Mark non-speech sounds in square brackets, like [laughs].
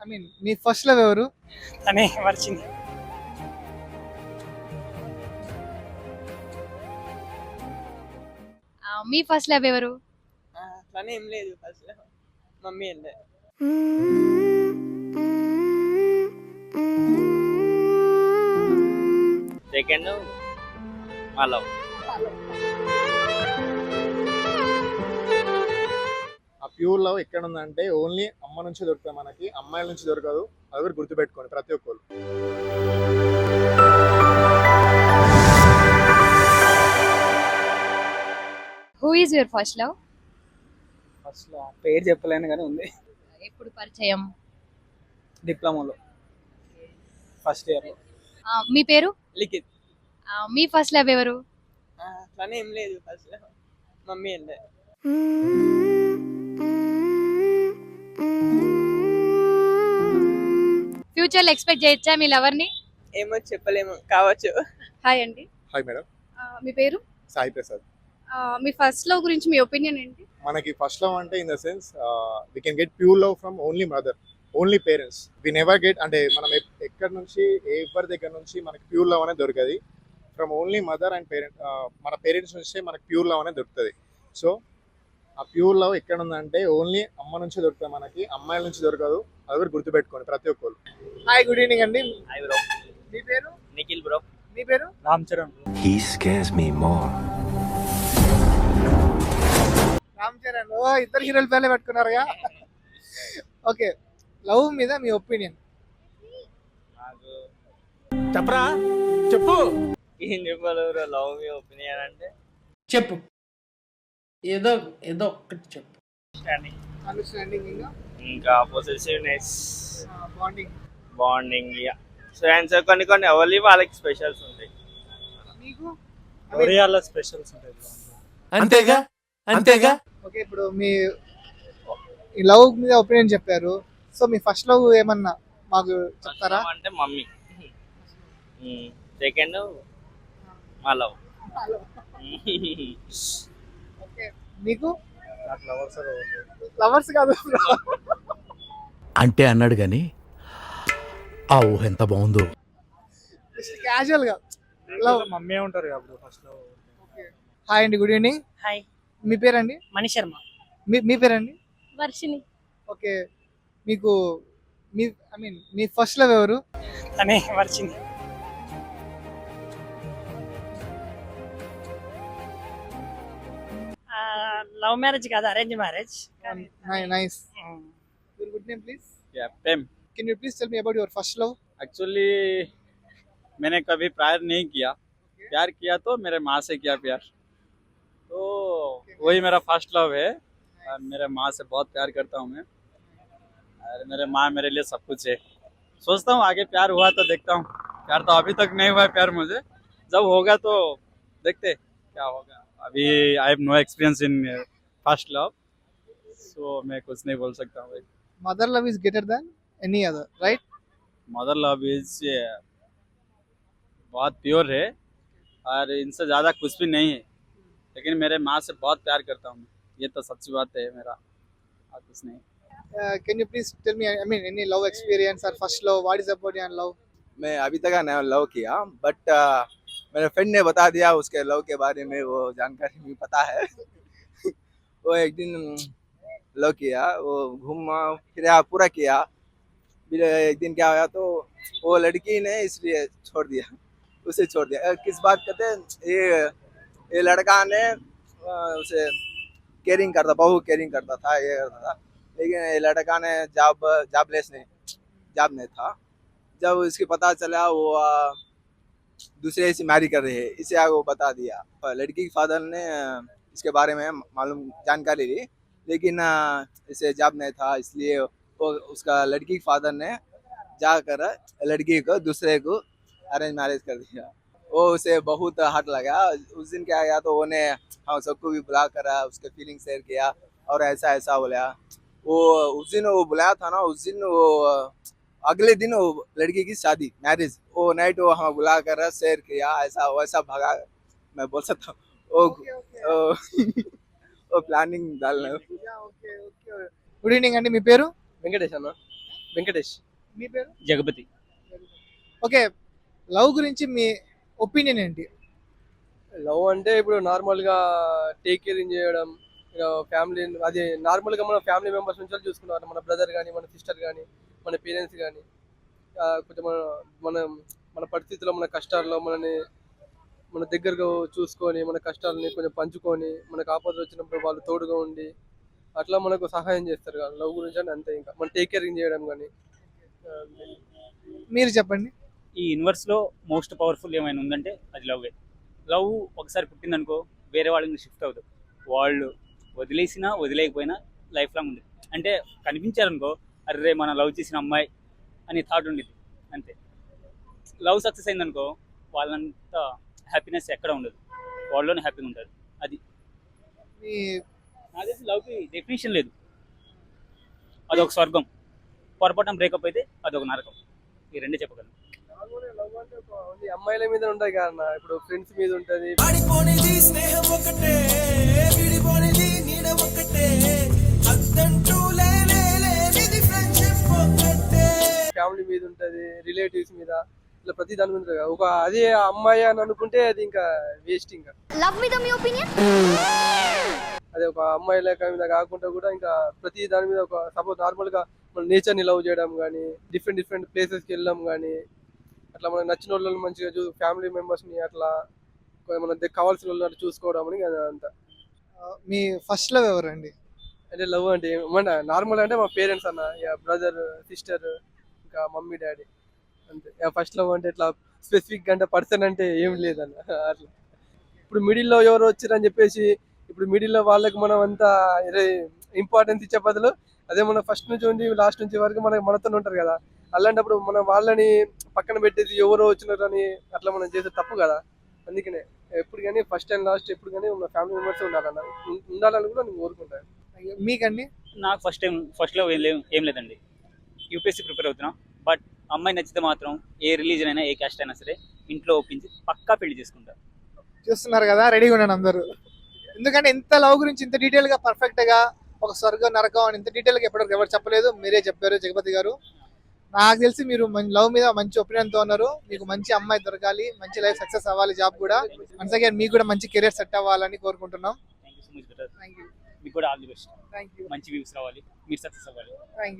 I mean మీ first love ఎవరు? తనే మర్చింది ఆ, మీ ఫస్ట్ లవ్ ఎవరు? అట్లానే ఏం లేదు ఫస్ట్ మమ్మీ వెళ్ళే సెకండ్ మా లవ్ ఆ ప్యూర్ లవ్ ఎక్కడ ఉందంటే ఓన్లీ అమ్మ నుంచి దొరుకుతుంది మనకి అమ్మాయిల నుంచి దొరకదు. అది కూడా గుర్తుపెట్టుకోండి ప్రతి ఒక్కరు who is your first love first పేరు చెప్పలేను కానీ ఉంది. ఎప్పుడు పరిచయం? డిప్లొమాలో. ఫస్ట్ ఇయర్ ఆ, మీ పేరు? లిఖిత్. ఆ, మీ ఫస్ట్ లవ్ ఎవరు? అట్లానే ఏం లేదు ఫస్ట్ మమ్మీ వెళ్ళే ఫ్యూచర్లో ఎక్స్పెక్ట్ చేయొచ్చా మీ లవర్ని ఏమో చెప్పలేము కావచ్చు. హాయ్ అండి. Hi madam. ఆ, మీ పేరు? సాయి ప్రసాద్. ఆ, మీ ఫస్ట్ లవ్ గురించి మీ ఒపీనియన్ ఏంటి? మనకి ఫస్ట్ లవ్ అంటే in the sense we can get pure love from only mother only parents we never get అంటే మనం ఎప్- ఎక్కడి నుంచి ఎవరి దగ్గర నుంచి మనకి ప్యూర్ లవ్ అనేది దొరకదు? From only mother and parent మన పేరెంట్స్ నుంచే మనకి ప్యూర్ లవ్ అనేది దొరుకుతుంది. సో ఆ ప్యూర్ లవ్ ఎక్కడ ఉందంటే ఓన్లీ అమ్మ నుంచి దొరుకుతుంది మనకి అమ్మాయిల నుంచి దొరకదు. అది కూడా గుర్తుపెట్టుకోండి ప్రతి ఒక్కరు. హాయ్ గుడ్ ఈవినింగ్ అండి. హాయ్ బ్రో మీ పేరు? నిఖిల్ బ్రో మీ పేరు? Ram Charan He scares me more. Ram Charan. ఓ ఇద్దరు హీరోలు పేర్లే పెట్టుకున్నారుగా ఓకే లవ్ మీద మీ ఒపీనియన్? చెప్పరా? చెప్పు. ఏం చెప్పాలి లవ్ మీ ఒపీనియన్ అంటే? చెప్పు. ఏదో ఏదో ఒక్కటి చెప్పు. అండర్స్టాండింగ్ ఇంకా? పొసెసివ్నెస్ బాండింగ్ బాండింగ్ ఫ్రెండ్స్ కొన్ని కొన్ని. ఎవరి వాళ్ళకి స్పెషల్స్ ఉంటాయి. మీకు? ఒరియాలో స్పెషల్స్ ఉంటాయి. అంతేగా? అంతేగా? ఓకే ఇప్పుడు మీ ఈ లవ్ మీద ఒపీనియన్ చెప్పారు. సో మీ ఫస్ట్ లవ్ ఏమన్నా మాకు చెప్తారా? అంటే మమ్మీ. సెకండ్ మా లవ్. [laughs] నాకు లవర్స్ లవర్స్ కాదు. అంటే అన్నాడు గాని ఆ ఊహ ఎంత బాగుందో. క్యాజువల్గా. లవ్ మమ్మీ ఉంటారు కాబట్టి ఫస్ట్లో హాయ్ అండి గుడ్ ఈవినింగ్ హాయ్ మీ పేరండి? మణి శర్మ. మీ మీ పేరండి? వర్షిని ఓకే మీకు మీ ఐ మీన్ మీ ఫస్ట్ లవ్ ఎవరు? తనే మర్చింది లవ్ మ్యారేజ్ కాదు arrange marriage nice your good name please Yeah, Prem. Can you please tell me about your first love actually मैंने कभी प्यार नहीं किया प्यार किया तो मेरे माँ से किया प्यार तो वही मेरा फर्स्ट लव है और मेरे माँ से बहुत प्यार करता हूँ मैं और मेरे माँ मेरे लिए सब कुछ है सोचता हूँ आगे प्यार हुआ तो देखता हूँ प्यार तो अभी तक नहीं हुआ है प्यार मुझे जब होगा तो देखते क्या होगा अभी I have no experience in first love so मैं कुछ नहीं बोल सकता हूँ mother love is greater than any other right mother love is बहुत प्योर है और इनसे ज़्यादा कुछ भी नहीं है। लेकिन मेरे माँ से बहुत प्यार करता हूँ ये तो सच्ची बात है मेरा और कुछ नहीं। Can you please tell me I mean any love experience और first love what is about your love मैं अभी तक नया लव किया बट uh, मेरे फ्रेंड ने बता दिया उसके लव के बारे में, वो जानकारी भी पता है। [laughs] वो एक दिन लव किया, वो घूमा, फिरा, पूरा किया। फिर एक दिन क्या हुआ तो वो लड़की ने इसलिए छोड़ दिया, उसे छोड़ दिया। किस बात कहते ये ये लड़का ने उसे केयरिंग करता बहुत केयरिंग करता था, ये करता था। लेकिन ये लड़का ने जॉब जॉबलेस नहीं जॉब नहीं था। जब इसके पता चला, वो दूसरे से मैरी कर रहे हैं। इसे आगे बता दिया। लड़की के फादर ने इसके बारे में मालूम, जानकारी ली। लेकिन इसे जॉब नहीं था, इसलिए वो, उसका लड़की के फादर ने जाकर लड़की को, दूसरे को अरेंज मैरिज कर दिया। वो उसे बहुत हट लगा। उस दिन क्या गया तो उन्हें हम सबको भी बुला कर उसके फीलिंग शेयर किया और ऐसा ऐसा बोला। वो, उस दिन वो बुलाया था ना, उस दिन वो अगले दिन वो लड़की की शादी मैरिज वो नाइट वो हमें बुला कर शेयर किया ऐसा वैसा भगा मैं बोल सकता हूँ वो वो- वो प्लानिंग डालना ఓకే ఓకే గుడ్ ఈవినింగ్ అండి మీ పేరు వెంకటేష్ అన్న వెంకటేష్ మీ పేరు जगपति ఓకే లవ్ గురించి మీ ఒపీనియన్ ఏంటి లవ్ అంటే ఇప్పుడు నార్మల్ గా టేక్ కేరింగ్ చేయడం ఫ్యామిలీ అది నార్మల్ గా మన ఫ్యామిలీ మెంబర్స్ నుంచి చూసుకున్నారు మన బ్రదర్ కానీ మన సిస్టర్ కానీ మన పేరెంట్స్ కానీ కొంచెం మన మన మన పరిస్థితుల్లో మన కష్టాల్లో మనని మన దగ్గరగా చూసుకొని మన కష్టాలని కొంచెం పంచుకొని మనకు ఆపదలు వచ్చినప్పుడు వాళ్ళు తోడుగా ఉండి అట్లా మనకు సహాయం చేస్తారు కదా. లవ్ గురించి అంటే అంతే ఇంకా. మన టేక్ కేరింగ్ చేయడం కానీ మీరు చెప్పండి. ఈ యూనివర్స్లో మోస్ట్ పవర్ఫుల్ ఏమైనా ఉందంటే అది లవ్ లవ్ ఒకసారి పుట్టిందనుకో వేరే వాళ్ళకి షిఫ్ట్ అవుతుంది వాళ్ళు వదిలేసినా వదిలేకపోయినా లైఫ్ లాంగ్ ఉంది. అంటే కనిపించారనుకో అరే మన లవ్ చేసిన అమ్మాయి అని థాట్ ఉండేది. అంతే. లవ్ సక్సెస్ అయిందనుకో వాళ్ళంత హ్యాపీనెస్ ఎక్కడ ఉండదు. వాళ్ళలోనే హ్యాపీగా ఉంటారు. మీ నాకు తెలిసి లవ్కి డెఫినేషన్ లేదు. అదొక స్వర్గం. పొరపాటున బ్రేకప్ అయితే అదొక నరకం. ఈ రెండే చెప్పగలను. అమ్మాయిల మీద ఉంటాయి కదా ఇప్పుడు ఫ్రెండ్స్ మీద ఉంటది. ఫ్యామిలీ మీద ఉంటది రిలేటివ్స్ మీద ఇట్లా ప్రతి దాని మీద. ఒక అదే అమ్మాయి అని అనుకుంటే అది ఇంకా వేస్ట్ ఇంకా. లవ్ మీద మీ ఒపీనియన్ అదే ఒక అమ్మాయి లేక మీద కాకుండా కూడా ఇంకా ప్రతి దాని మీద ఒక సపోజ్ నార్మల్గా మన నేచర్ని లవ్ చేయడం కానీ డిఫరెంట్ డిఫరెంట్ ప్లేసెస్కి వెళ్ళడం కానీ అట్లా మనకు నచ్చిన వాళ్ళని మంచిగా చూ ఫ్యామిలీ మెంబర్స్ని అట్లా మన కావాల్సిన అట్లా చూసుకోవడం అని అంతా. మీ ఫస్ట్ లవ్ ఎవరండి? అంటే లవ్ అంటే మన నార్మల్ అంటే మా పేరెంట్స్ అన్న బ్రదర్ సిస్టర్ ఇంకా మమ్మీ డాడీ అంతే. ఫస్ట్ లవ్ అంటే ఇట్లా స్పెసిఫిక్ అంటే పర్సన్ అంటే ఏం లేదన్న. అట్లా. ఇప్పుడు మిడిల్లో ఎవరు వచ్చారని చెప్పేసి ఇప్పుడు మిడిల్లో వాళ్ళకి మనం అంతా ఇంపార్టెన్స్ ఇచ్చే బదులు అదే మన ఫస్ట్ నుంచి ఉండి లాస్ట్ నుంచి వరకు మనకి మనతో ఉంటారు కదా. అలాంటప్పుడు మనం వాళ్ళని పక్కన పెట్టేసి ఎవరో వచ్చినారు అని అట్లా మనం చేసే తప్పు కదా. అందుకనే ఎప్పుడు కానీ ఫస్ట్ అండ్ లాస్ట్ ఎప్పుడు కానీ మన ఫ్యామిలీ మెంబర్స్ ఉండాలన్న. ఉండాలని కూడా నేను కోరుకుంటాను. మీకండి? నాకు ఫస్ట్ టైం ఫస్ట్లో ఏం లేదండి. యూపీఎస్సీ ప్రిపేర్ అవుతున్నా. బట్ అమ్మాయి నచ్చితే మాత్రం ఏ రిలీజన్ అయినా ఏ క్యాస్ట్ అయినా సరే ఇంట్లో ఒప్పించి పక్కా పెళ్ళి చేసుకుంటారు చూస్తున్నారు కదా రెడీగా ఉన్నాను అందరూ. ఎందుకంటే ఇంత లవ్ గురించి ఇంత డీటెయిల్గా పర్ఫెక్ట్గా ఒక స్వర్గం నరకం అని ఇంత డీటెయిల్గా ఎప్పటివరకు ఎవరు చెప్పలేదు మీరే చెప్పారు జగపతి గారు. నాకు తెలిసి మీరు లవ్ మీద మంచి ఒపీనియన్తో ఉన్నారు. మీకు మంచి అమ్మాయి దొరకాలి మంచి లైఫ్ సక్సెస్ అవ్వాలి జాబ్ కూడా. వన్స్ అగైన్ మీకు కూడా మంచి కెరీర్ సెట్ అవ్వాలని కోరుకుంటున్నాం. మీకు కూడా all the best thank you మంచి వ్యూస్ రావాలి మీరు సక్సెస్ అవ్వాలి. Thank you